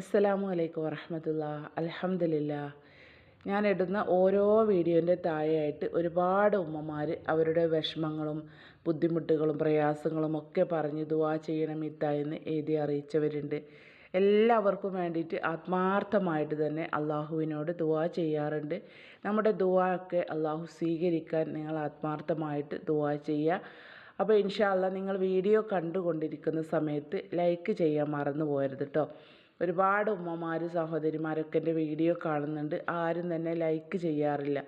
അസ്സലാമു അലൈക്കും വറഹമത്തുള്ള. അലഹമില്ല ഞാൻ ഓരോ വീഡിയോന്റെ താഴെയായിട്ട് ഒരുപാട് ഉമ്മമാർ അവരുടെ വിഷമങ്ങളും ബുദ്ധിമുട്ടുകളും പ്രയാസങ്ങളും ഒക്കെ പറഞ്ഞ് ദുവാ ചെയ്യണം ഇത്തായെന്ന് എഴുതി അറിയിച്ചവരുണ്ട്. എല്ലാവർക്കും വേണ്ടിയിട്ട് ആത്മാർത്ഥമായിട്ട് തന്നെ അള്ളാഹുവിനോട് ദുവാ ചെയ്യാറുണ്ട്. നമ്മുടെ ദുവാ ഒക്കെ അള്ളാഹു സ്വീകരിക്കാൻ നിങ്ങൾ ആത്മാർത്ഥമായിട്ട് ദുവാ ചെയ്യുക. അപ്പോൾ ഇൻഷാല്ല നിങ്ങൾ വീഡിയോ കണ്ടുകൊണ്ടിരിക്കുന്ന സമയത്ത് ലൈക്ക് ചെയ്യാൻ മറന്നു പോകരുത് കേട്ടോ ഒരുപാട് ഉമ്മമാർ സഹോദരിമാരൊക്കെ എന്റെ വീഡിയോ കാണുന്നുണ്ട്. ആരും തന്നെ ലൈക്ക് ചെയ്യാറില്ല.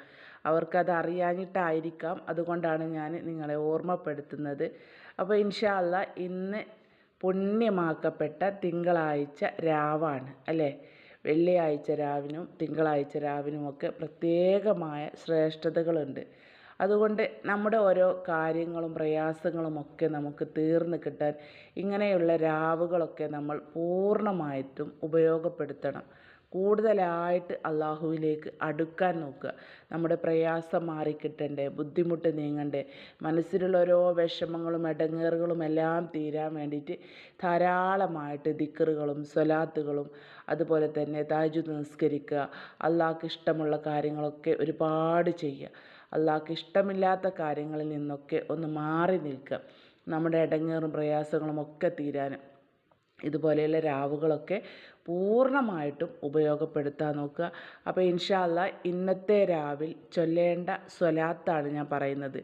അവർക്കത് അറിയാഞ്ഞിട്ടായിരിക്കാം. അതുകൊണ്ടാണ് ഞാൻ നിങ്ങളെ ഓർമ്മപ്പെടുത്തുന്നത്. അപ്പോൾ ഇൻഷാല്ല ഇന്ന് പുണ്യമാക്കപ്പെട്ട തിങ്കളാഴ്ച രാവാണ് അല്ലേ? വെള്ളിയാഴ്ച രാവിനും തിങ്കളാഴ്ച രാവിനുമൊക്കെ പ്രത്യേകമായ ശ്രേഷ്ഠതകളുണ്ട്. അതുകൊണ്ട് നമ്മുടെ ഓരോ കാര്യങ്ങളും പ്രയാസങ്ങളും ഒക്കെ നമുക്ക് തീർന്ന് കിട്ടാൻ ഇങ്ങനെയുള്ള രാവുകളൊക്കെ നമ്മൾ പൂർണമായിട്ടും ഉപയോഗപ്പെടുത്തണം. കൂടുതലായിട്ട് അള്ളാഹുവിലേക്ക് അടുക്കാൻ നോക്കുക. നമ്മുടെ പ്രയാസം മാറിക്കിട്ടണ്ടേ ബുദ്ധിമുട്ട് നീങ്ങണ്ടേ മനസ്സിലുള്ള ഓരോ വിഷമങ്ങളും ഇടങ്ങേറുകളും എല്ലാം തീരാൻ വേണ്ടിയിട്ട് ധാരാളമായിട്ട് ദിക്കറുകളും സ്വലാത്തുകളും അതുപോലെ തന്നെ താജു നിസ്കരിക്കുക അള്ളാഹ്ക്ക് ഇഷ്ടമുള്ള കാര്യങ്ങളൊക്കെ ഒരുപാട് ചെയ്യുക അള്ളാഹ്ക്ക് ഇഷ്ടമില്ലാത്ത കാര്യങ്ങളിൽ നിന്നൊക്കെ ഒന്ന് മാറി നിൽക്കുക നമ്മുടെ ഇടങ്ങേറും പ്രയാസങ്ങളും ഒക്കെ തീരാനും. ഇതുപോലെയുള്ള രാവുകളൊക്കെ പൂർണമായിട്ടും ഉപയോഗപ്പെടുത്താൻ നോക്കുക. അപ്പോൾ ഇൻഷാല്ല ഇന്നത്തെ രാവിൽ ചൊല്ലേണ്ട സ്വലാത്താണ് ഞാൻ പറയുന്നത്.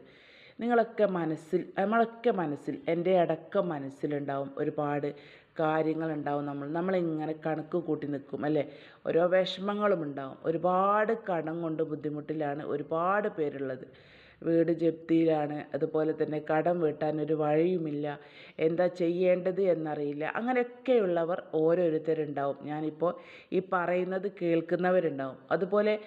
നിങ്ങളൊക്കെ മനസ്സിൽ നമ്മളൊക്കെ മനസ്സിൽ എന്റെ അടക്കം മനസ്സിലുണ്ടാവും ഒരുപാട് കാര്യങ്ങളുണ്ടാവും നമ്മൾ നമ്മളിങ്ങനെ കണക്ക് കൂട്ടി നിൽക്കും അല്ലേ? ഓരോ വിഷമങ്ങളും ഉണ്ടാവും. ഒരുപാട് കടം കൊണ്ട് ബുദ്ധിമുട്ടിലാണ് ഒരുപാട് പേരുള്ളത്. വീട് ജപ്തിയിലാണ്. അതുപോലെ തന്നെ കടം വീട്ടാൻ ഒരു വഴിയുമില്ല. എന്താ ചെയ്യേണ്ടത് എന്നറിയില്ല. അങ്ങനെയൊക്കെയുള്ളവർ ഓരോരുത്തരുണ്ടാവും. ഞാനിപ്പോൾ ഈ പറയുന്നത് കേൾക്കുന്നവരുണ്ടാവും. അതുപോലെ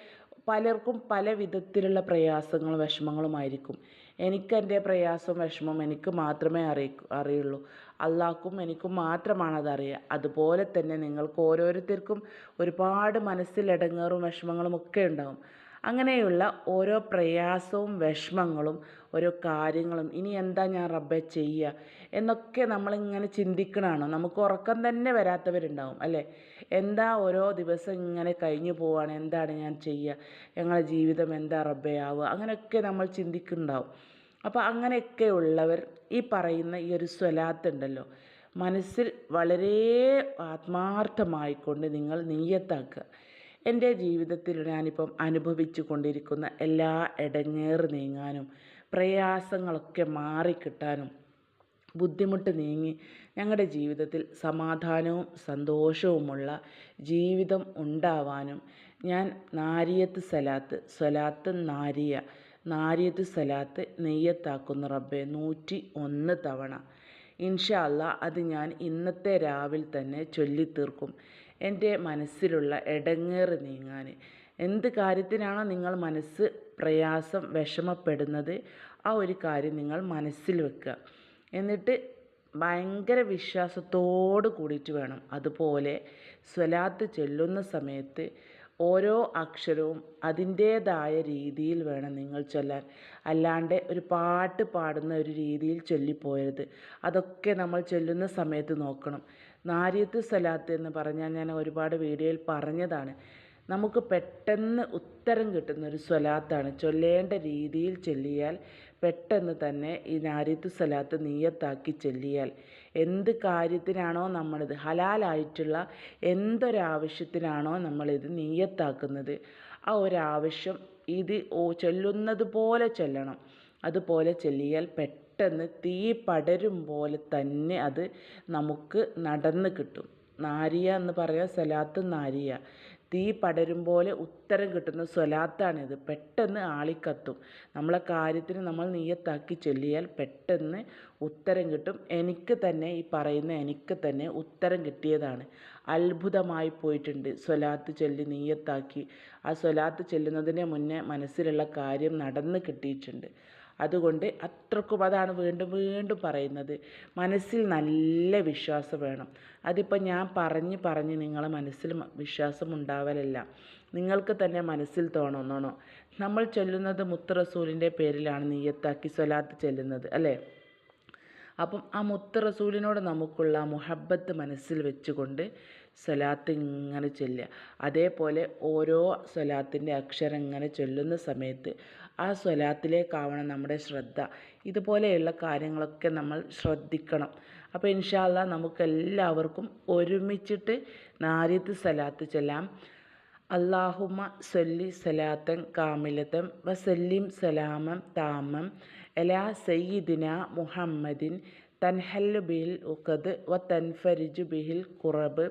പലർക്കും പല വിധത്തിലുള്ള പ്രയാസങ്ങളും വിഷമങ്ങളുമായിരിക്കും എനിക്ക് എന്റെ പ്രയാസവും വിഷമവും എനിക്ക് മാത്രമേ അറിയിക്കൂ അറിയുള്ളൂ. അള്ളാഹ്ക്കും എനിക്കും മാത്രമാണ് അതറിയുക. അതുപോലെ തന്നെ നിങ്ങൾക്ക് ഓരോരുത്തർക്കും ഒരുപാട് മനസ്സിൽ ഇടങ്ങേറും വിഷമങ്ങളും ഒക്കെ ഉണ്ടാവും. അങ്ങനെയുള്ള ഓരോ പ്രയാസവും വിഷമങ്ങളും ഓരോ കാര്യങ്ങളും ഇനി എന്താ ഞാൻ റബ്ബെ ചെയ്യുക എന്നൊക്കെ നമ്മളിങ്ങനെ ചിന്തിക്കണതാണ് നമുക്ക് ഉറക്കം തന്നെ വരാത്തവരുണ്ടാവും അല്ലേ? എന്താ ഓരോ ദിവസം ഇങ്ങനെ കഴിഞ്ഞു പോവാണ് എന്താണ് ഞാൻ ചെയ്യുക ഞങ്ങളുടെ ജീവിതം എന്താ റബ്ബെ ആവുക? അങ്ങനെയൊക്കെ നമ്മൾ ചിന്തിക്കുന്നുണ്ടാവും. അപ്പോൾ അങ്ങനെയൊക്കെ ഉള്ളവർ ഈ പറയുന്ന ഈ ഒരു സ്വലാത്ത് ഉണ്ടല്ലോ മനസ്സിൽ വളരെ ആത്മാർത്ഥമായിക്കൊണ്ട് നിങ്ങൾ നീയത്താക്കുക എന്റെ ജീവിതത്തിൽ ഞാനിപ്പം അനുഭവിച്ചു കൊണ്ടിരിക്കുന്ന എല്ലാ ഇടങ്ങേറ് നീങ്ങാനും പ്രയാസങ്ങളൊക്കെ മാറിക്കിട്ടാനും ബുദ്ധിമുട്ട് നീങ്ങി ഞങ്ങളുടെ ജീവിതത്തിൽ സമാധാനവും സന്തോഷവുമുള്ള ജീവിതം ഉണ്ടാവാനും ഞാൻ നാരിയത്ത് സലാത്ത് സ്വലാത്ത് നാരിയ നാരിയത്ത് സലാത്ത് നെയ്യത്താക്കുന്ന റബ്ബെ നൂറ്റി ഒന്ന് തവണ. ഇൻഷാല്ല അത് ഞാൻ ഇന്നത്തെ രാവിലെ തന്നെ ചൊല്ലിത്തീർക്കും. എന്റെ മനസ്സിലുള്ള ഇടങ്ങേറ് നീങ്ങാൻ. എന്ത് കാര്യത്തിനാണോ നിങ്ങൾ മനസ്സ് പ്രയാസം വിഷമപ്പെടുന്നത് ആ ഒരു കാര്യം നിങ്ങൾ മനസ്സിൽ വെക്കുക. എന്നിട്ട് ഭയങ്കര വിശ്വാസത്തോട് കൂടിയിട്ട് വേണം. അതുപോലെ സ്വലാത്ത് ചൊല്ലുന്ന സമയത്ത് ഓരോ അക്ഷരവും അതിന്റേതായ രീതിയിൽ വേണം നിങ്ങൾ ചൊല്ലാൻ. അല്ലാണ്ട് ഒരു പാട്ട് പാടുന്ന ഒരു രീതിയിൽ ചൊല്ലിപ്പോയരുത്. അതൊക്കെ നമ്മൾ ചൊല്ലുന്ന സമയത്ത് നോക്കണം. നാരിയത്ത് സലാത്ത് എന്ന് പറഞ്ഞാൽ ഞാൻ ഒരുപാട് വീഡിയോയിൽ പറഞ്ഞതാണ്. നമുക്ക് പെട്ടെന്ന് ഉത്തരം കിട്ടുന്ന ഒരു സ്വലാത്താണ്. ചൊല്ലേണ്ട രീതിയിൽ ചൊല്ലിയാൽ പെട്ടെന്ന് തന്നെ ഈ നാരിത്ത് സ്വലാത്ത് നീയത്താക്കി ചൊല്ലിയാൽ എന്ത് കാര്യത്തിനാണോ നമ്മളിത് ഹലാലായിട്ടുള്ള എന്തൊരാവശ്യത്തിനാണോ നമ്മളിത് നീയത്താക്കുന്നത്. ആ ഒരാവശ്യം ഇത് ചൊല്ലുന്നത് പോലെ ചൊല്ലണം. അതുപോലെ ചൊല്ലിയാൽ പെട്ടെന്ന് തീ പടരും പോലെ തന്നെ അത് നമുക്ക് നടന്ന് കിട്ടും. നാരിയ എന്ന് പറയാം സലാത്ത് നാരിയ. തീ പടരും പോലെ ഉത്തരം കിട്ടുന്ന സ്വലാത്താണിത്. പെട്ടെന്ന് ആളിക്കത്തും. നമ്മളെ കാര്യത്തിന് നമ്മൾ നീയത്താക്കി ചൊല്ലിയാൽ പെട്ടെന്ന് ഉത്തരം കിട്ടും. എനിക്ക് തന്നെ ഈ പറയുന്ന എനിക്ക് തന്നെ ഉത്തരം കിട്ടിയതാണ്. അത്ഭുതമായി പോയിട്ടുണ്ട് സ്വലാത്ത് ചൊല്ലി നീയത്താക്കി. ആ സ്വലാത്ത് ചൊല്ലുന്നതിന് മുന്നേ മനസ്സിലുള്ള കാര്യം നടന്ന് കിട്ടിയിട്ടുണ്ട്. അതുകൊണ്ട് അത്രക്കും അതാണ് വീണ്ടും വീണ്ടും പറയുന്നത്. മനസ്സിൽ നല്ല വിശ്വാസം വേണം. അതിപ്പോൾ ഞാൻ പറഞ്ഞ് പറഞ്ഞ് നിങ്ങളെ മനസ്സിൽ വിശ്വാസം ഉണ്ടാവലല്ല. നിങ്ങൾക്ക് തന്നെ മനസ്സിൽ തോന്നണോ നമ്മൾ ചൊല്ലുന്നത് മുത്ത് റസൂലിന്റെ പേരിലാണ് നീയത്താക്കി സ്വലാത്ത് ചെല്ലുന്നത് അല്ലേ? അപ്പം ആ മുത്ത് റസൂലിനോട് നമുക്കുള്ള മുഹബത്ത് മനസ്സിൽ വെച്ചുകൊണ്ട് സ്വലാത്ത് ഇങ്ങനെ ചൊല്ലുക. അതേപോലെ ഓരോ സ്വലാത്തിന്റെ അക്ഷരം ഇങ്ങനെ ചൊല്ലുന്ന സമയത്ത് ആ സ്വലാത്തിലേക്കാവണം നമ്മുടെ ശ്രദ്ധ. ഇതുപോലെയുള്ള കാര്യങ്ങളൊക്കെ നമ്മൾ ശ്രദ്ധിക്കണം. അപ്പോൾ ഇൻഷാല്ല നമുക്കെല്ലാവർക്കും ഒരുമിച്ചിട്ട് നാരിത്ത് സലാത്ത് ചെല്ലാം. അള്ളാഹുമ സൊല്ലി സലാത്തൻ കാമിലത്തം വസല്ലിം സലാമം താമം എലാ സയ്യിദിന മുഹമ്മദിൻ തൻഹല്ലു ബിഹിൽ ഉഖദ് വ തൻഫരിജു ബിഹിൽ കുറബ്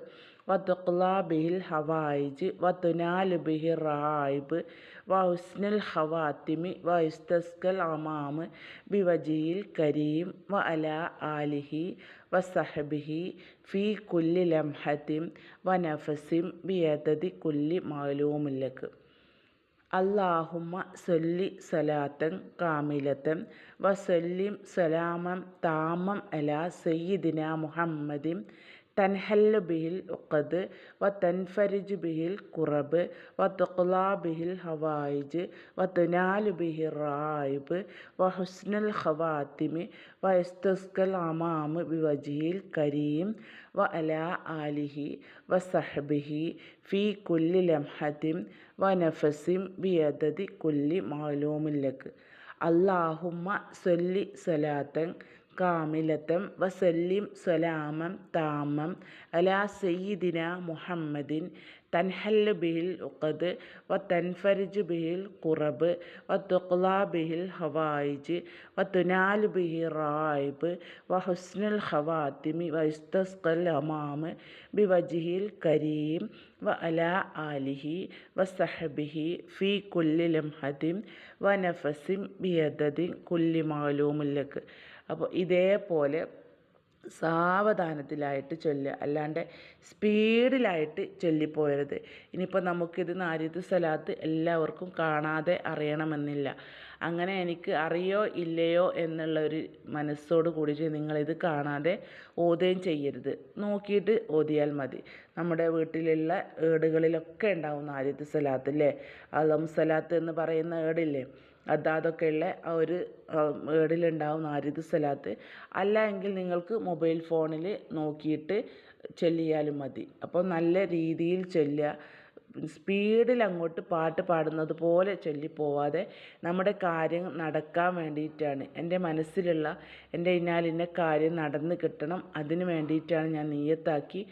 വ തുഖ്ലാ ബിഹിൽ ഹവായിജ് വ തുനാലു ബിഹിർ റായിബ് വ ഹുസ്നുൽ ഹവാത്തിമി വ ഇസ്തസ്കൽ അമാമ് ബിവജിയിൽ കരീം വ അല ആലിഹി വ സഹബിഹി ഫി കുല്ലി ലംഹത്തിം വ നഫസിം ബിയതതി കുല്ലി മാലൂമില്ലക്ക് അല്ലാഹുമ്മ സൊല്ലി സലാത്തൻ കാമിലത്തൻ വസല്ലിം സലാമം താമം അലാ സയ്യിദിന മുഹമ്മദിൻ തൻഹല്ലു ബിഹിൽ ഉഖദ് വ തൻഫരിജു ബിഹിൽ കുറബ് വ തുഖ്ലാ ബിഹിൽ ഹവായിജ് വ തുനാലു ബിഹി റായിബ് വ ഹുസ്നുൽ ഖവാത്തിമി വ ഇസ്തുസ്കൽ അമാമ് ബി വജിഹിൽ കരീം വ അലാ ആലിഹി വ സഹബിഹി ഫി കുല്ലി ലംഹത്തിം വ നഫസിം ബിയദതി കുല്ലി മാലൂമില്ലക്ക് അള്ളാഹുമ്മ സൊല്ലി സലാത്തൻ കാമിലത്തം വസല്ലിം സ്വലാമം താമം അലാ സയ്യിദിന മുഹമ്മദിൻ തൻഹല്ലു ബിഹിൽ ഉഖദ് വ തൻഫരിജ് ബിഹിൽ കുറബ് വ തുഖ്ലാ ബിഹിൽ ഹവായിജ് വ തുനാൽ ബിഹി റായിബ് വ ഹുസ്നുൽ ഹവാത്തിമി വ ഇസ്തസ്ഖൽ അമാമ് ബി വജിഹിൽ കരീം വ അലാ ആലിഹി വ സഹബിഹി ഫി കുല്ലി ലംഹദിം വ നഫസിം ബിയദദിൻ കുല്ലി മാലൂമുല്ലക്ക് അപ്പോൾ ഇതേപോലെ സാവധാനത്തിലായിട്ട് ചൊല്ലുക. അല്ലാണ്ട് സ്പീഡിലായിട്ട് ചൊല്ലിപ്പോയരുത്. ഇനിയിപ്പോൾ നമുക്കിത് നാരിത് സ്ഥലത്ത് എല്ലാവർക്കും കാണാതെ അറിയണമെന്നില്ല. അങ്ങനെ എനിക്ക് അറിയോ ഇല്ലയോ എന്നുള്ള ഒരു മനസ്സോട് കൂടി നിങ്ങളിത് കാണാതെ ഓതുകയും ചെയ്യരുത്. നോക്കിയിട്ട് ഓതിയാൽ മതി. നമ്മുടെ വീട്ടിലുള്ള ഏടുകളിലൊക്കെ ഉണ്ടാവും നാരിത്ത് സ്ഥലത്ത് അല്ലേ അലം സ്ഥലത്ത് എന്ന് പറയുന്ന ഏടില്ലേ? അതാതൊക്കെയുള്ള ആ ഒരു ഏടിലുണ്ടാവും നാരിത് സലാത്ത്. അല്ല എങ്കിൽ നിങ്ങൾക്ക് മൊബൈൽ ഫോണിൽ നോക്കിയിട്ട് ചൊല്ലിയാലും മതി. അപ്പോൾ നല്ല രീതിയിൽ ചൊല്ലുക. സ്പീഡിൽ അങ്ങോട്ട് പാട്ട് പാടുന്നത് പോലെ ചൊല്ലിപ്പോവാതെ നമ്മുടെ കാര്യം നടക്കാൻ വേണ്ടിയിട്ടാണ്. എന്റെ മനസ്സിലുള്ള എന്റെ ഇന്നാലിന്റെ കാര്യം നടന്ന് കിട്ടണം. അതിന് വേണ്ടിയിട്ടാണ് ഞാൻ നീയത്താക്കി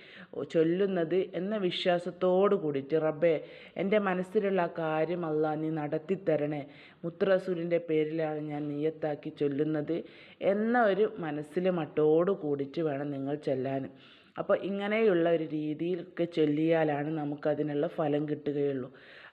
ചൊല്ലുന്നത് എന്ന വിശ്വാസത്തോടു കൂടിയിട്ട് റബ്ബേ എന്റെ മനസ്സിലുള്ള ആ കാര്യം അല്ല നീ നടത്തി തരണേ മുത്തറസൂലിന്റെ പേരിലാണ് ഞാൻ നീയത്താക്കി ചൊല്ലുന്നത് എന്ന ഒരു മനസ്സിലെ മട്ടോട് കൂടിയിട്ട് വേണം നിങ്ങൾ ചെല്ലാൻ. അപ്പോൾ ഇങ്ങനെയുള്ള ഒരു രീതിയിലൊക്കെ ചൊല്ലിയാലാണ് നമുക്കതിനുള്ള ഫലം കിട്ടുകയുള്ളൂ.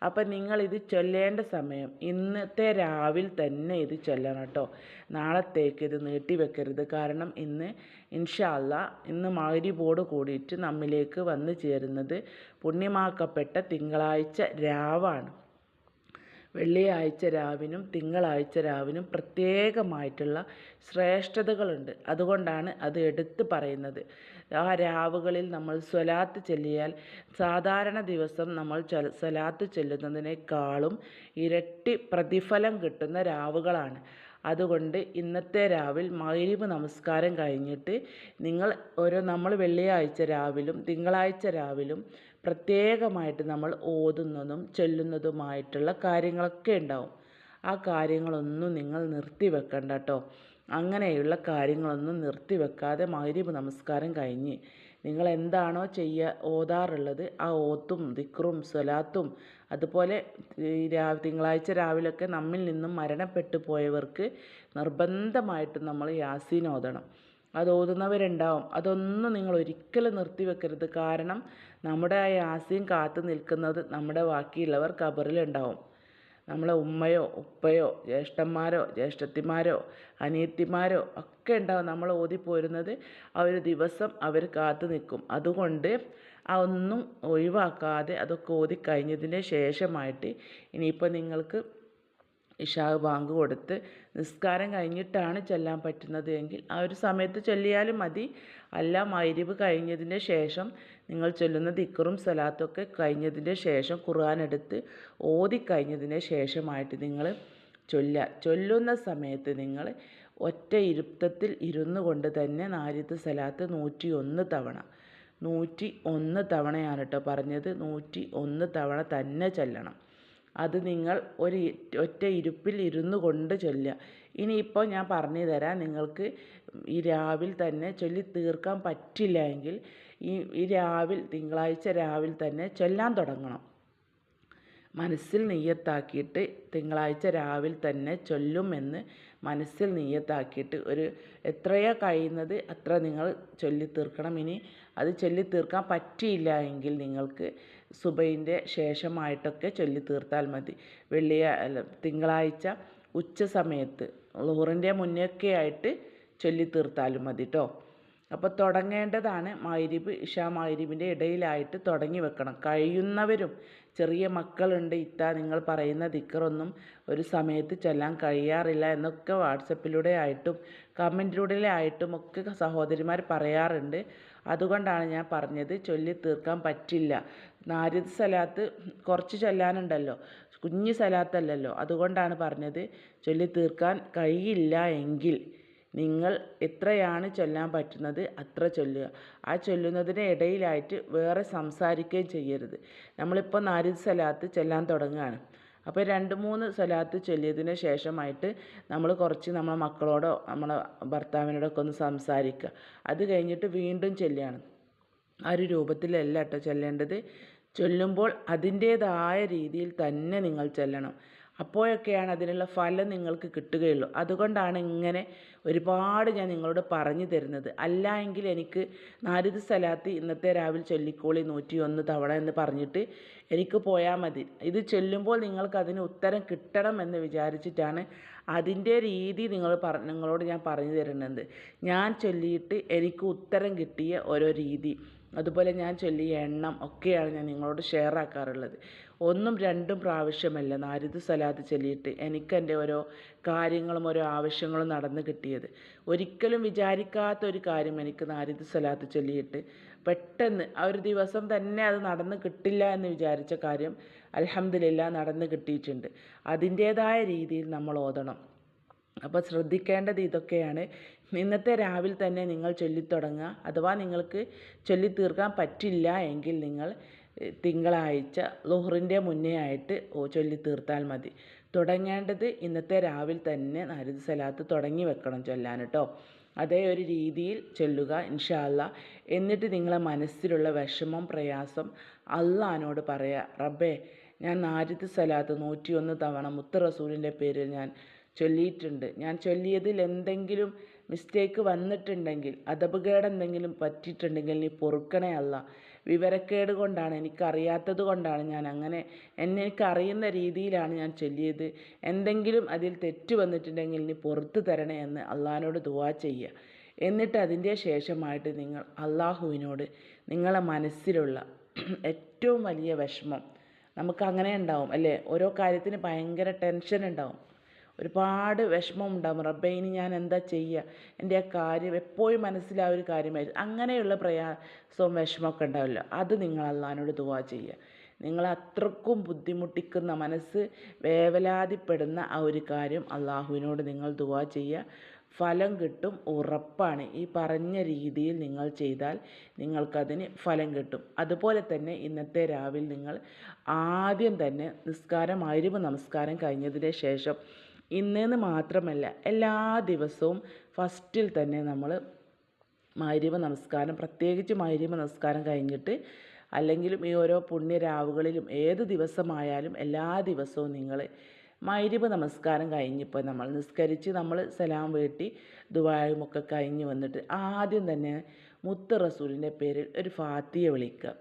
അപ്പം നിങ്ങളിത് ചൊല്ലേണ്ട സമയം ഇന്നത്തെ രാവിലെ തന്നെ ഇത് ചൊല്ലണം കേട്ടോ. നാളത്തേക്ക് ഇത് നീട്ടി വെക്കരുത്. കാരണം ഇന്ന് ഇൻഷാല്ല ഇന്ന് മഗ്രിബോട് കൂടിയിട്ട് നമ്മിലേക്ക് വന്നു ചേരുന്നത് പുണ്യമാക്കപ്പെട്ട തിങ്കളാഴ്ച രാവാണ്. വെള്ളിയാഴ്ച രാവിനും തിങ്കളാഴ്ച രാവിനും പ്രത്യേകമായിട്ടുള്ള ശ്രേഷ്ഠതകളുണ്ട്. അതുകൊണ്ടാണ് അത് എടുത്തു പറയുന്നത്. ആ രാവുകളിൽ നമ്മൾ സ്വലാത്ത് ചൊല്ലിയാൽ സാധാരണ ദിവസം നമ്മൾ സ്വലാത്ത് ചൊല്ലുന്നതിനേക്കാളും ഇരട്ടി പ്രതിഫലം കിട്ടുന്ന രാവുകളാണ്. അതുകൊണ്ട് ഇന്നത്തെ രാവിൽ മഗ്രിബ് നമസ്കാരം കഴിഞ്ഞിട്ട് നിങ്ങൾ ഓരോ നമ്മൾ വെള്ളിയാഴ്ച രാവിലും തിങ്കളാഴ്ച രാവിലും പ്രത്യേകമായിട്ട് നമ്മൾ ഓതുന്നതും ചൊല്ലുന്നതുമായിട്ടുള്ള കാര്യങ്ങളൊക്കെ ഉണ്ടാവും. ആ കാര്യങ്ങളൊന്നും നിങ്ങൾ നിർത്തി വെക്കണ്ട കേട്ടോ അങ്ങനെയുള്ള കാര്യങ്ങളൊന്നും നിർത്തി വെക്കാതെ മഗ്രിബ് നമസ്കാരം കഴിഞ്ഞ്. നിങ്ങൾ എന്താണോ ചെയ്യുക ഓതാറുള്ളത് ആ ഓത്തും ദിക്റും സ്വലാത്തും അതുപോലെ തിങ്കളാഴ്ച രാവിലെയൊക്കെ നമ്മിൽ നിന്നും മരണപ്പെട്ടു പോയവർക്ക് നിർബന്ധമായിട്ടും നമ്മൾ യാസീൻ ഓതണം. അത് ഓതുന്നവരുണ്ടാവും. അതൊന്നും നിങ്ങൾ ഒരിക്കലും നിർത്തി വെക്കരുത് കാരണം നമ്മുടെ ആ യാസീൻ കാത്തു നിൽക്കുന്നത് നമ്മുടെ ബാക്കിയുള്ളവർ കബറിലുണ്ടാവും നമ്മളെ ഉമ്മയോ ഉപ്പയോ ജ്യേഷ്ഠന്മാരോ ജ്യേഷ്ഠത്തിമാരോ അനിയത്തിമാരോ ഒക്കെ ഉണ്ടാവും. നമ്മൾ ഓതിപ്പോരുന്നത് ആ ഒരു ദിവസം അവർ കാത്തു നിൽക്കും. അതുകൊണ്ട് ആ ഒന്നും ഒഴിവാക്കാതെ അതൊക്കെ ഓതി കഴിഞ്ഞതിന് ശേഷമായിട്ട് ഇനിയിപ്പോൾ നിങ്ങൾക്ക് ഇഷാവ് ബാങ്ക് കൊടുത്ത് നിസ്കാരം കഴിഞ്ഞിട്ടാണ് ചെല്ലാൻ പറ്റുന്നത് എങ്കിൽ ആ ഒരു സമയത്ത് ചൊല്ലിയാലും മതി. അല്ല മൈരിവ് കഴിഞ്ഞതിന് ശേഷം നിങ്ങൾ ചൊല്ലുന്ന ദിക്കറും സലാത്തൊക്കെ കഴിഞ്ഞതിന് ശേഷം ഖുർആൻ എടുത്ത് ഓതി കഴിഞ്ഞതിന് ശേഷമായിട്ട് നിങ്ങൾ ചൊല്ലുക. ചൊല്ലുന്ന സമയത്ത് നിങ്ങൾ ഒറ്റ ഇരുത്തത്തിൽ ഇരുന്നു കൊണ്ട് തന്നെ നാരിത്ത് സലാത്ത് നൂറ്റി ഒന്ന് തവണ. നൂറ്റി ഒന്ന് തവണയാണ് കേട്ടോ പറഞ്ഞത്. നൂറ്റി ഒന്ന് തവണ തന്നെ ചൊല്ലണം. അത് നിങ്ങൾ ഒരു ഒറ്റ ഇരുപ്പിൽ ഇരുന്നു കൊണ്ട് ചൊല്ലുക. ഇനിയിപ്പോൾ ഞാൻ പറഞ്ഞു തരാം നിങ്ങൾക്ക് ഈ രാവിലെ തന്നെ ചൊല്ലി തീർക്കാൻ പറ്റില്ല എങ്കിൽ ഈ ഈ രാവിലെ തിങ്കളാഴ്ച രാവിലെ തന്നെ ചൊല്ലാൻ തുടങ്ങണം. മനസ്സിൽ നെയ്യത്താക്കിയിട്ട് തിങ്കളാഴ്ച രാവിലെ തന്നെ ചൊല്ലുമെന്ന് മനസ്സിൽ നെയ്യത്താക്കിയിട്ട് ഒരു എത്രയാ കഴിയുന്നത് അത്ര നിങ്ങൾ ചൊല്ലി തീർക്കണം ഇനി അത് ചൊല്ലി തീർക്കാൻ പറ്റിയില്ല എങ്കിൽ നിങ്ങൾക്ക് സുബൈന്റെ ശേഷമായിട്ടൊക്കെ ചൊല്ലി തീർത്താൽ മതി. വെള്ളിയ തിങ്കളാഴ്ച ഉച്ച സമയത്ത് ലോറിന്റെ മുന്നേ ഒക്കെ ആയിട്ട് ചൊല്ലി തീർത്താലും മതി കേട്ടോ അപ്പോൾ തുടങ്ങേണ്ടതാണ് മൈരിബ് ഇഷാ മഗ്രിബിന്റെ ഇടയിലായിട്ട് തുടങ്ങി വെക്കണം. കഴിയുന്നവരും ചെറിയ മക്കളുണ്ട് ഇത്ത നിങ്ങൾ പറയുന്ന ദിക്കറൊന്നും ഒരു സമയത്ത് ചെല്ലാൻ കഴിയാറില്ല എന്നൊക്കെ വാട്സപ്പിലൂടെ ആയിട്ടും കമന്റിലൂടെ ആയിട്ടും ഒക്കെ സഹോദരിമാർ പറയാറുണ്ട്. അതുകൊണ്ടാണ് ഞാൻ പറഞ്ഞത് ചൊല്ലി തീർക്കാൻ പറ്റില്ല. നാരിത് സലാത്ത് കുറച്ച് ചൊല്ലാനുണ്ടല്ലോ കുഞ്ഞ് സലാത്തല്ലല്ലോ. അതുകൊണ്ടാണ് പറഞ്ഞത് ചൊല്ലി തീർക്കാൻ കഴിയില്ല എങ്കിൽ. നിങ്ങൾ എത്രയാണ് ചൊല്ലാൻ പറ്റുന്നത് അത്ര ചൊല്ലുക. ആ ചൊല്ലുന്നതിന് ഇടയിലായിട്ട് വേറെ സംസാരിക്കുകയും ചെയ്യരുത്. നമ്മളിപ്പോൾ നാല് സലാത്ത് ചൊല്ലാൻ തുടങ്ങുകയാണ്. അപ്പോൾ രണ്ട് മൂന്ന് സ്ഥലത്ത് ചൊല്ലിയതിന് ശേഷമായിട്ട് നമ്മൾ കുറച്ച് നമ്മളെ മക്കളോടോ നമ്മളെ ഭർത്താവിനോടൊക്കെ ഒന്ന് സംസാരിക്കുക. അത് കഴിഞ്ഞിട്ട് വീണ്ടും ചൊല്ലുകയാണ്. ആ ഒരു രൂപത്തിലല്ല കേട്ടോ ചൊല്ലേണ്ടത്. ചൊല്ലുമ്പോൾ അതിന്റേതായ രീതിയിൽ തന്നെ നിങ്ങൾ ചൊല്ലണം. അപ്പോഴൊക്കെയാണ് അതിനുള്ള ഫലം നിങ്ങൾക്ക് കിട്ടുകയുള്ളൂ. അതുകൊണ്ടാണ് ഇങ്ങനെ ഒരുപാട് ഞാൻ നിങ്ങളോട് പറഞ്ഞു തരുന്നത്. അല്ല എങ്കിൽ എനിക്ക് നാരിദ് സലാത്ത് ഇന്നത്തെ രാവിലെ ചൊല്ലിക്കോളി നൂറ്റി ഒന്ന് തവണ എന്ന് പറഞ്ഞിട്ട് എനിക്ക് പോയാൽ മതി. ഇത് ചൊല്ലുമ്പോൾ നിങ്ങൾക്ക് അതിന് ഉത്തരം കിട്ടണം എന്ന് വിചാരിച്ചിട്ടാണ് അതിന്റെ രീതി നിങ്ങൾ പറ നിങ്ങളോട് ഞാൻ പറഞ്ഞു തരുന്നത്. ഞാൻ ചൊല്ലിയിട്ട് എനിക്ക് ഉത്തരം കിട്ടിയ ഓരോ രീതി. അതുപോലെ ഞാൻ ചൊല്ലിയ എണ്ണം ഒക്കെയാണ് ഞാൻ നിങ്ങളോട് ഷെയർ ആക്കാറുള്ളത്. ഒന്നും രണ്ടും പ്രാവശ്യമല്ല. നാരിത് സലാത്ത് ചൊല്ലിയിട്ട് എനിക്കെന്റെ ഓരോ കാര്യങ്ങളും ഓരോ ആവശ്യങ്ങളും നടന്നു കിട്ടിയത്. ഒരിക്കലും വിചാരിക്കാത്ത ഒരു കാര്യം എനിക്ക് നാരിത് സലാത്ത് ചൊല്ലിയിട്ട് പെട്ടെന്ന് ആ ഒരു ദിവസം തന്നെ അത് നടന്നു കിട്ടില്ല എന്ന് വിചാരിച്ച കാര്യം അലഹമില്ല നടന്നു കിട്ടിയിട്ടുണ്ട്. അതിന്റേതായ രീതിയിൽ നമ്മൾ ഓതണം. അപ്പോൾ ശ്രദ്ധിക്കേണ്ടത് ഇതൊക്കെയാണ്. ഇന്നത്തെ രാവിലെ തന്നെ നിങ്ങൾ ചൊല്ലിത്തുടങ്ങുക. അഥവാ നിങ്ങൾക്ക് ചൊല്ലിത്തീർക്കാൻ പറ്റില്ല എങ്കിൽ നിങ്ങൾ തിങ്കളാഴ്ച ളുഹറിന്റെ മുന്നേ ആയിട്ട് ചൊല്ലി തീർത്താൽ മതി. തുടങ്ങേണ്ടത് ഇന്നത്തെ രാവിലെ തന്നെ നാരിദ് സലാത്ത് തുടങ്ങി വെക്കണം ചൊല്ലാൻ കേട്ടോ അതേ ഒരു രീതിയിൽ ചൊല്ലുക ഇൻഷാല്ല എന്നിട്ട് നിങ്ങളെ മനസ്സിലുള്ള വിഷമം പ്രയാസം അള്ളഹാനോട് പറയുക റബ്ബേ ഞാൻ നാരദ് സലാത്ത് നൂറ്റിയൊന്ന് തവണ മുത്ത് റസൂലിന്റെ പേരിൽ ഞാൻ ചൊല്ലിയിട്ടുണ്ട്. ഞാൻ ചൊല്ലിയതിൽ എന്തെങ്കിലും മിസ്റ്റേക്ക് വന്നിട്ടുണ്ടെങ്കിൽ അതപകടം എന്തെങ്കിലും പറ്റിയിട്ടുണ്ടെങ്കിൽ നീ പൊറുക്കണേ അല്ല വിവരക്കേട് കൊണ്ടാണ് എനിക്കറിയാത്തത് കൊണ്ടാണ് ഞാൻ അങ്ങനെ എന്നെ എനിക്കറിയുന്ന രീതിയിലാണ് ഞാൻ ചൊല്ലിയത്. എന്തെങ്കിലും അതിൽ തെറ്റ് വന്നിട്ടുണ്ടെങ്കിൽ നീ പുറത്തു തരണേ എന്ന് അള്ളഹാനോട് ദുവാ ചെയ്യുക. എന്നിട്ട് അതിന്റെ ശേഷമായിട്ട് നിങ്ങൾ അള്ളാഹുവിനോട് നിങ്ങളെ മനസ്സിലുള്ള ഏറ്റവും വലിയ വിഷമം നമുക്ക് അങ്ങനെ ഉണ്ടാവും അല്ലേ? ഓരോ കാര്യത്തിന് ഭയങ്കര ടെൻഷൻ ഉണ്ടാവും. ഒരുപാട് വിഷമം ഉണ്ടാകും റബ്ബേ ഇനി ഞാൻ എന്താ ചെയ്യുക എന്റെ ആ കാര്യം എപ്പോഴും മനസ്സിൽ ആ ഒരു കാര്യമായിരിക്കും. അങ്ങനെയുള്ള പ്രയാസവും വിഷമമൊക്കെ ഉണ്ടാവില്ല. അത് നിങ്ങൾ അള്ളഹാനോട് ദുവാ ചെയ്യുക. നിങ്ങൾ അത്രക്കും ബുദ്ധിമുട്ടിക്കുന്ന മനസ്സ് വേവലാതിപ്പെടുന്ന ആ ഒരു കാര്യം അള്ളാഹുവിനോട് നിങ്ങൾ ദുവാ ചെയ്യുക. ഫലം കിട്ടും ഉറപ്പാണ്. ഈ പറഞ്ഞ രീതിയിൽ നിങ്ങൾ ചെയ്താൽ നിങ്ങൾക്കതിന് ഫലം കിട്ടും. അതുപോലെ തന്നെ ഇന്നത്തെ രാവിലെ നിങ്ങൾ ആദ്യം തന്നെ നിസ്കാരം ആയിരം നമസ്കാരം കഴിഞ്ഞതിന് ശേഷം ഇന്നെന്ന് മാത്രമല്ല എല്ലാ ദിവസവും ഫസ്റ്റിൽ തന്നെ നമ്മൾ മഗ്‌രിബ് നമസ്കാരം പ്രത്യേകിച്ച് മഗ്‌രിബ് നമസ്കാരം കഴിഞ്ഞിട്ട് അല്ലെങ്കിലും ഈ ഓരോ പുണ്യരാവുകളിലും ഏത് ദിവസമായാലും എല്ലാ ദിവസവും നിങ്ങൾ മഗ്‌രിബ് നമസ്കാരം കഴിഞ്ഞിപ്പോൾ നമ്മൾ നിസ്കരിച്ച് നമ്മൾ സലാം വീട്ടി ദുബായുമൊക്കെ കഴിഞ്ഞ് വന്നിട്ട് ആദ്യം തന്നെ മുത്ത് റസൂലിന്റെ പേരിൽ ഒരു ഫാത്തിയെ വിളിക്കുക.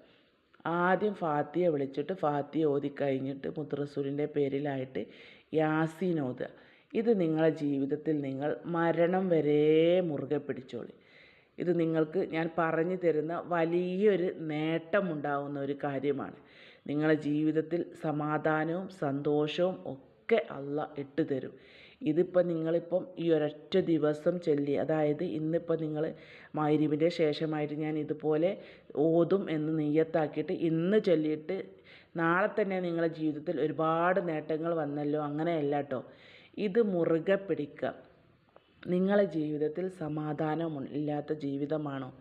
ആദ്യം ഫാത്തിയെ വിളിച്ചിട്ട് ഫാത്തിയ ഓതി കഴിഞ്ഞിട്ട് മുത്ത് റസൂലിന്റെ പേരിലായിട്ട് യാസീൻ ഓതുക. ഇത് നിങ്ങളുടെ ജീവിതത്തിൽ നിങ്ങൾ മരണം വരെ മുറുകെ പിടിച്ചോളി. ഇത് നിങ്ങൾക്ക് ഞാൻ പറഞ്ഞു തരുന്ന വലിയൊരു നേട്ടമുണ്ടാകുന്ന ഒരു കാര്യമാണ്. നിങ്ങളുടെ ജീവിതത്തിൽ സമാധാനവും സന്തോഷവും ഒക്കെ അല്ല ഇട്ട് തരും. ഇതിപ്പോൾ നിങ്ങളിപ്പം ഈ ഒരൊറ്റ ദിവസം ചൊല്ലി അതായത് ഇന്നിപ്പോൾ നിങ്ങൾ മഗ്‌രിബിന്റെ ശേഷമായിട്ട് ഞാൻ ഇതുപോലെ ഓതും എന്ന് നെയ്യത്താക്കിയിട്ട് ഇന്ന് ചൊല്ലിയിട്ട് നാളെ തന്നെ നിങ്ങളുടെ ജീവിതത്തിൽ ഒരുപാട് നേട്ടങ്ങൾ വന്നല്ലോ അങ്ങനെയല്ല കേട്ടോ ഇത് മുറുകെ പിടിക്കുക നിങ്ങളെ ജീവിതത്തിൽ സമാധാനം ഇല്ലാത്ത ജീവിതമാണോ?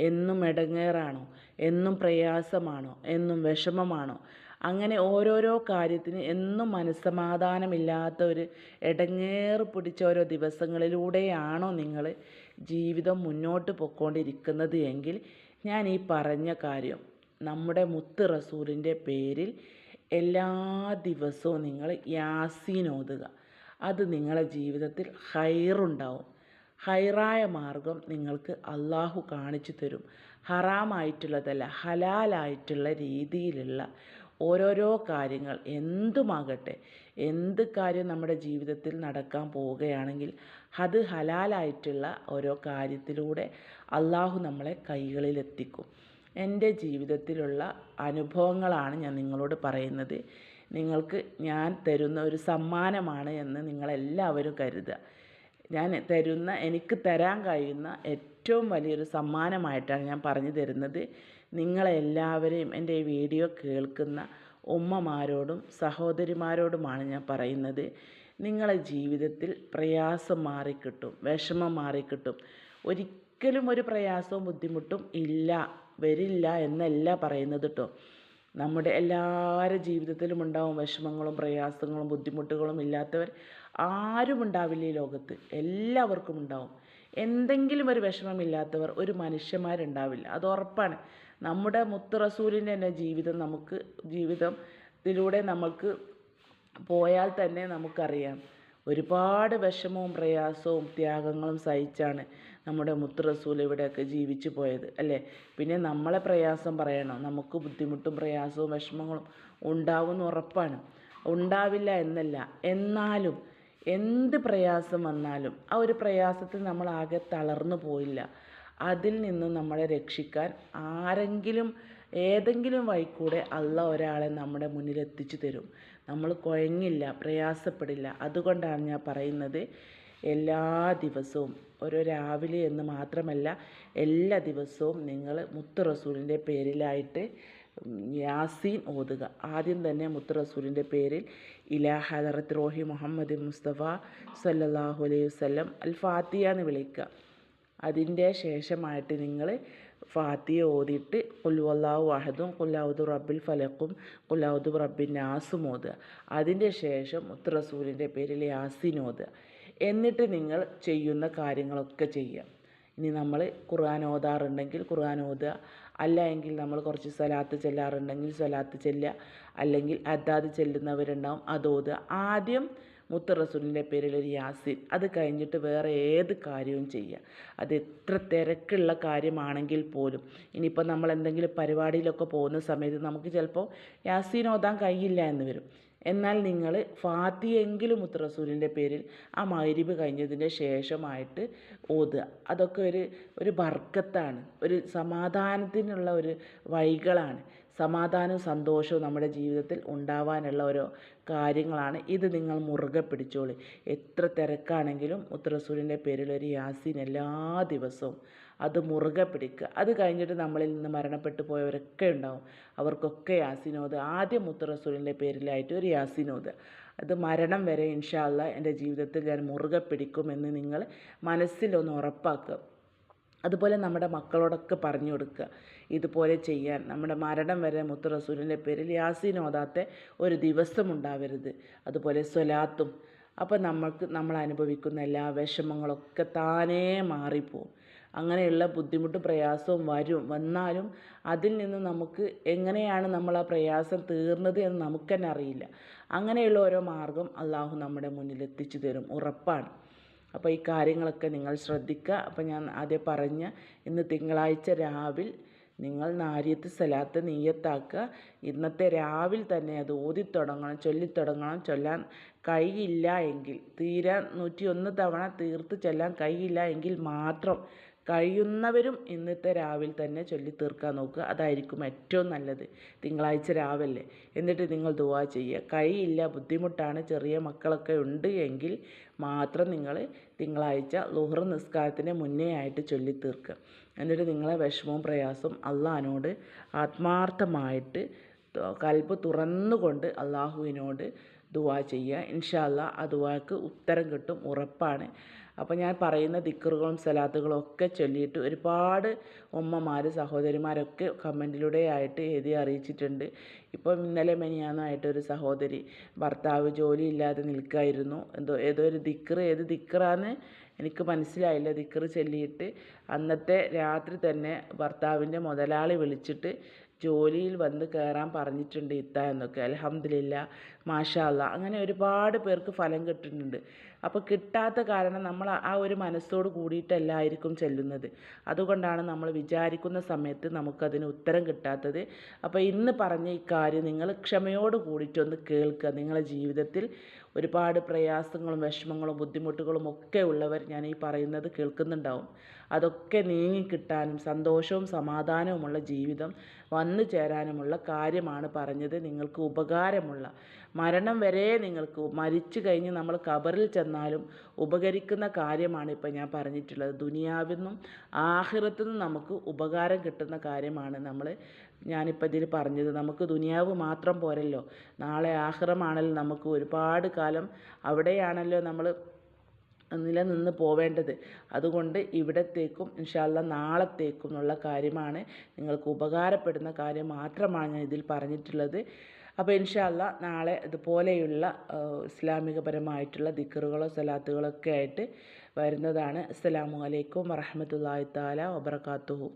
എന്നും ഇടങ്ങേറാണോ എന്നും പ്രയാസമാണോ? എന്നും വിഷമമാണോ? അങ്ങനെ ഓരോരോ കാര്യത്തിന് എന്നും മനസ്സമാധാനമില്ലാത്ത ഒരു ഇടങ്ങേറ് പിടിച്ച ഓരോ ദിവസങ്ങളിലൂടെയാണോ നിങ്ങൾ ജീവിതം മുന്നോട്ട് പൊയ്ക്കൊണ്ടിരിക്കുന്നത് എങ്കിൽ ഞാൻ ഈ പറഞ്ഞ കാര്യം നമ്മുടെ മുത്ത് റസൂലിന്റെ പേരിൽ എല്ലാ ദിവസവും നിങ്ങൾ യാസീൻ ഓതുക. അത് നിങ്ങളുടെ ജീവിതത്തിൽ ഹൈറുണ്ടാവും. ഹൈറായ മാർഗം നിങ്ങൾക്ക് അള്ളാഹു കാണിച്ചു തരും. ഹറാമായിട്ടുള്ളതല്ല ഹലാലായിട്ടുള്ള രീതിയിലുള്ള ഓരോരോ കാര്യങ്ങൾ എന്തുമാകട്ടെ എന്ത് കാര്യം നമ്മുടെ ജീവിതത്തിൽ നടക്കാൻ പോവുകയാണെങ്കിൽ അത് ഹലാലായിട്ടുള്ള ഓരോ കാര്യത്തിലൂടെ അള്ളാഹു നമ്മളെ കൈകളിലെത്തിക്കും. എന്റെ ജീവിതത്തിലുള്ള അനുഭവങ്ങളാണ് ഞാൻ നിങ്ങളോട് പറയുന്നത്. നിങ്ങൾക്ക് ഞാൻ തരുന്ന ഒരു സമ്മാനമാണ് എന്ന് നിങ്ങളെല്ലാവരും കരുതുക. ഞാൻ തരുന്ന എനിക്ക് തരാൻ കഴിയുന്ന ഏറ്റവും വലിയൊരു സമ്മാനമായിട്ടാണ് ഞാൻ പറഞ്ഞു തരുന്നത്. നിങ്ങളെല്ലാവരെയും എന്റെ ഈ വീഡിയോ കേൾക്കുന്ന ഉമ്മമാരോടും സഹോദരിമാരോടുമാണ് ഞാൻ പറയുന്നത്. നിങ്ങളെ ജീവിതത്തിൽ പ്രയാസം മാറിക്കിട്ടും വിഷമം മാറിക്കിട്ടും. ഒരിക്കലും ഒരു പ്രയാസവും ബുദ്ധിമുട്ടും ഇല്ല വരില്ല എന്നല്ല പറയുന്നത് കേട്ടോ നമ്മുടെ എല്ലാവരുടെ ജീവിതത്തിലും ഉണ്ടാവും വിഷമങ്ങളും പ്രയാസങ്ങളും ബുദ്ധിമുട്ടുകളും ഇല്ലാത്തവർ ആരും ഉണ്ടാവില്ല ഈ ലോകത്ത്. എല്ലാവർക്കും ഉണ്ടാവും. എന്തെങ്കിലും ഒരു വിഷമമില്ലാത്തവർ ഒരു മനുഷ്യന്മാരുണ്ടാവില്ല. അത് ഉറപ്പാണ്. നമ്മുടെ മുത്ത് റസൂലിന്റെ തന്നെ ജീവിതം നമുക്ക് ജീവിതത്തിലൂടെ നമുക്ക് പോയാൽ തന്നെ നമുക്കറിയാം. ഒരുപാട് വിഷമവും പ്രയാസവും ത്യാഗങ്ങളും സഹിച്ചാണ് നമ്മുടെ മുത്ത് റസൂൽ ഇവിടെയൊക്കെ ജീവിച്ചു പോയത് അല്ലേ? പിന്നെ നമ്മളെ പ്രയാസം പറയണോ? നമുക്ക് ബുദ്ധിമുട്ടും പ്രയാസവും വിഷമങ്ങളും ഉണ്ടാവുമെന്ന് ഉറപ്പാണ്. ഉണ്ടാവില്ല എന്നല്ല എന്നാലും എന്ത് പ്രയാസം വന്നാലും ആ ഒരു പ്രയാസത്തിൽ നമ്മൾ ആകെ തളർന്നു പോയില്ല. അതിൽ നിന്ന് നമ്മളെ രക്ഷിക്കാൻ ആരെങ്കിലും ഏതെങ്കിലും വഴിക്കൂടെ അള്ള ഒരാളെ നമ്മുടെ മുന്നിൽ എത്തിച്ചു തരും. നമ്മൾ കുഴങ്ങില്ല പ്രയാസപ്പെടില്ല. അതുകൊണ്ടാണ് ഞാൻ പറയുന്നത് എല്ലാ ദിവസവും ഓരോ രാവിലെ എന്ന് മാത്രമല്ല എല്ലാ ദിവസവും നിങ്ങൾ മുത്ത് റസൂലിന്റെ പേരിലായിട്ട് യാസീൻ ഓതുക. ആദ്യം തന്നെ മുത്ത് റസൂലിന്റെ പേരിൽ ഇലാ ഹദറത്ത് റോഹി മുഹമ്മദ് മുസ്തഫ സല്ലാഹു അലൈഹി വസല്ലം അൽ ഫാത്തിയ എന്ന് വിളിക്കുക. അതിന്റെ ശേഷമായിട്ട് നിങ്ങൾ ഫാത്തിയ ഓതിയിട്ട് കുൽവല്ലാഹു വഹദും കുല്ലാവുദു റബ്ബിൽ ഫലക്കും കുല്ലാവുദു റബ്ബിൻ നാസും ഓതുക. അതിന്റെ ശേഷം മുത്ത് റസൂലിന്റെ പേരിൽ യാസീൻ ഓതുക. എന്നിട്ട് നിങ്ങൾ ചെയ്യുന്ന കാര്യങ്ങളൊക്കെ ചെയ്യുക. ഇനി നമ്മൾ ഖുർആൻ ഓതാറുണ്ടെങ്കിൽ ഖുർആൻ ഓതുക. അല്ല എങ്കിൽ നമ്മൾ കുറച്ച് സ്വലാത്ത് ചെല്ലാറുണ്ടെങ്കിൽ സ്വലാത്ത് ചെല്ലുക. അല്ലെങ്കിൽ അതാത് ചെല്ലുന്നവരുണ്ടാവും അത് ഓതുക. ആദ്യം മുത്ത് റസൂലിന്റെ പേരിൽ ഒരു യാസിൻ. അത് കഴിഞ്ഞിട്ട് വേറെ ഏത് കാര്യവും ചെയ്യുക. അത് എത്ര തിരക്കുള്ള കാര്യമാണെങ്കിൽ പോലും. ഇനിയിപ്പോൾ നമ്മൾ എന്തെങ്കിലും പരിപാടിയിലൊക്കെ പോകുന്ന സമയത്ത് നമുക്ക് ചിലപ്പോൾ യാസീൻ ഓതാൻ കഴിയില്ല എന്ന് വരും. എന്നാൽ നിങ്ങൾ ഫാത്തിയെങ്കിലും മുത്ത് റസൂലിന്റെ പേരിൽ ആ മഗ്രിബ് കഴിഞ്ഞതിന്റെ ശേഷമായിട്ട് ഓതുക. അതൊക്കെ ഒരു ഒരു ബർക്കത്താണ് ഒരു സമാധാനത്തിനുള്ള ഒരു വഴികളാണ്. സമാധാനവും സന്തോഷവും നമ്മുടെ ജീവിതത്തിൽ ഉണ്ടാവാനുള്ള ഓരോ കാര്യങ്ങളാണ്. ഇത് നിങ്ങൾ മുറുകെ പിടിച്ചോളി. എത്ര തിരക്കാണെങ്കിലും മുത്ത് റസൂലിന്റെ പേരിൽ ഒരു യാസീൻ എല്ലാ ദിവസവും അത് മുറുകെ പിടിക്കുക. അത് കഴിഞ്ഞിട്ട് നമ്മളിൽ നിന്ന് മരണപ്പെട്ടു പോയവരൊക്കെ ഉണ്ടാവും. അവർക്കൊക്കെ യാസിനോദ് ആദ്യം മുത്തറസൂലിന്റെ പേരിലായിട്ട് ഒരു യാസിനോദ്. അത് മരണം വരെ ഇൻഷാല്ല എന്റെ ജീവിതത്തിൽ ഞാൻ മുറുകെ പിടിക്കുമെന്ന് നിങ്ങൾ മനസ്സിലൊന്ന് ഉറപ്പാക്കുക. അതുപോലെ നമ്മുടെ മക്കളോടൊക്കെ പറഞ്ഞു കൊടുക്കുക. ഇതുപോലെ ചെയ്യാൻ. നമ്മുടെ മരണം വരെ മുത്ത് റസൂലിന്റെ പേരിൽ യാസീൻ ഒരു ദിവസം ഉണ്ടാവരുത്. അതുപോലെ സ്വലാത്തും. അപ്പോൾ നമ്മൾക്ക് നമ്മൾ അനുഭവിക്കുന്ന എല്ലാ വിഷമങ്ങളൊക്കെ താനേ മാറിപ്പോവും. അങ്ങനെയുള്ള ബുദ്ധിമുട്ട് പ്രയാസവും വരും. വന്നാലും അതിൽ നിന്ന് നമുക്ക് എങ്ങനെയാണ് നമ്മൾ ആ പ്രയാസം തീർന്നത് എന്ന് നമുക്ക് തന്നെ അറിയില്ല. അങ്ങനെയുള്ള ഓരോ മാർഗം അള്ളാഹു നമ്മുടെ മുന്നിൽ എത്തിച്ചു തരും. ഉറപ്പാണ്. അപ്പോൾ ഈ കാര്യങ്ങളൊക്കെ നിങ്ങൾ ശ്രദ്ധിക്കുക. അപ്പോൾ ഞാൻ ആദ്യം പറഞ്ഞ ഇന്ന് തിങ്കളാഴ്ച രാവിലെ നിങ്ങൾ നാരിയത്ത് സലാത്ത് നീയത്താക്കുക ഇന്നത്തെ രാവിലെ തന്നെ അത് ഓതിത്തുടങ്ങണം ചൊല്ലിത്തുടങ്ങണം. ചൊല്ലാൻ കഴിയില്ല എങ്കിൽ തീരാൻ നൂറ്റി ഒന്ന് തവണ തീർത്ത് ചൊല്ലാൻ കഴിയില്ല എങ്കിൽ മാത്രം കഴിയുന്നവരും ഇന്നത്തെ രാവിലെ തന്നെ ചൊല്ലി തീർക്കാൻ നോക്കുക. അതായിരിക്കും ഏറ്റവും നല്ലത്. തിങ്കളാഴ്ച രാവിലെ എന്നിട്ട് നിങ്ങൾ ദുവാ ചെയ്യുക. കഴിയില്ല ബുദ്ധിമുട്ടാണ് ചെറിയ മക്കളൊക്കെ ഉണ്ട് എങ്കിൽ മാത്രം നിങ്ങൾ തിങ്കളാഴ്ച ലുഹർ നിസ്കാരത്തിന് മുന്നേ ആയിട്ട് ചൊല്ലി തീർക്കുക. എന്നിട്ട് നിങ്ങളെ വിഷമവും പ്രയാസവും അള്ളഹാനോട് ആത്മാർത്ഥമായിട്ട് കൽബ് തുറന്നുകൊണ്ട് അള്ളാഹുവിനോട് ദുവാ ചെയ്യുക. ഇൻഷാല്ല ആ ദുവാക്ക് ഉത്തരം കിട്ടും ഉറപ്പാണ്. അപ്പോൾ ഞാൻ പറയുന്ന ദിക്കറുകളും സലാത്തുകളും ഒക്കെ ചൊല്ലിയിട്ട് ഒരുപാട് ഉമ്മമാർ സഹോദരിമാരൊക്കെ കമന്റിലൂടെ ആയിട്ട് എഴുതി അറിയിച്ചിട്ടുണ്ട്. ഇപ്പം ഇന്നലെ മെനിയാന്നായിട്ട് ഒരു സഹോദരി ഭർത്താവ് ജോലിയില്ലാതെ നിൽക്കായിരുന്നു. എന്തോ ഏതോ ഒരു ദിക്കറ് ഏത് ദിക്കറാന്ന് എനിക്ക് മനസ്സിലായില്ല. ദിക്കറ് ചൊല്ലിയിട്ട് അന്നത്തെ രാത്രി തന്നെ ഭർത്താവിന്റെ മുതലാളി വിളിച്ചിട്ട് ജോലിയിൽ വന്ന് കയറാൻ പറഞ്ഞിട്ടുണ്ട് ഇത്ത എന്നൊക്കെ. അലഹമ്മദില്ല മാഷാല്ല അങ്ങനെ ഒരുപാട് പേർക്ക് ഫലം കിട്ടുന്നുണ്ട്. അപ്പോൾ കിട്ടാത്ത കാരണം നമ്മൾ ആ ഒരു മനസ്സോട് കൂടിയിട്ടല്ലായിരിക്കും ചെല്ലുന്നത്. അതുകൊണ്ടാണ് നമ്മൾ വിചാരിക്കുന്ന സമയത്ത് നമുക്കതിന് ഉത്തരം കിട്ടാത്തത്. അപ്പോൾ ഇന്ന് പറഞ്ഞ ഈ കാര്യം നിങ്ങൾ ക്ഷമയോട് കൂടിയിട്ടൊന്ന് കേൾക്കുക. നിങ്ങളുടെ ജീവിതത്തിൽ ഒരുപാട് പ്രയാസങ്ങളും വിഷമങ്ങളും ബുദ്ധിമുട്ടുകളും ഒക്കെ ഉള്ളവർ ഞാൻ ഈ പറയുന്നത് കേൾക്കുന്നുണ്ടാവും. അതൊക്കെ നീങ്ങിക്കിട്ടാനും സന്തോഷവും സമാധാനവുമുള്ള ജീവിതം വന്നു ചേരാനുമുള്ള കാര്യമാണ് പറഞ്ഞത്. നിങ്ങൾക്ക് ഉപകാരമുള്ള മരണം വരെ നിങ്ങൾക്ക് മരിച്ചു കഴിഞ്ഞ് നമ്മൾ കബറിൽ ചെന്നാലും ഉപകരിക്കുന്ന കാര്യമാണ് ഇപ്പം ഞാൻ പറഞ്ഞിട്ടുള്ളത്. ദുനിയാവിൽ നിന്നും ആഹിറത്തു നിന്നും നമുക്ക് ഉപകാരം കിട്ടുന്ന കാര്യമാണ് നമ്മൾ ഞാനിപ്പോൾ ഇതിൽ പറഞ്ഞത് നമുക്ക് ദുനിയാവ് മാത്രം പോരല്ലോ. നാളെ ആഹ്റമാണല്ലോ നമുക്ക് ഒരുപാട് കാലം അവിടെയാണല്ലോ നമ്മൾ നിലനിന്ന് പോവേണ്ടത്. അതുകൊണ്ട് ഇവിടത്തേക്കും ഇൻഷാല്ല നാളത്തേക്കും എന്നുള്ള കാര്യമാണ് നിങ്ങൾക്ക് ഉപകാരപ്പെടുന്ന കാര്യം മാത്രമാണ് ഞാൻ ഇതിൽ പറഞ്ഞിട്ടുള്ളത്. അപ്പോൾ ഇൻഷാല്ല നാളെ ഇതുപോലെയുള്ള ഇസ്ലാമികപരമായിട്ടുള്ള ദിക്കറുകളോ സലാത്തുകളോ ഒക്കെ ആയിട്ട് വരുന്നതാണ്. അസ്സലാമു അലൈക്കും വറഹമത്തല്ലാഹി താല വബർക്കാത്തുഹു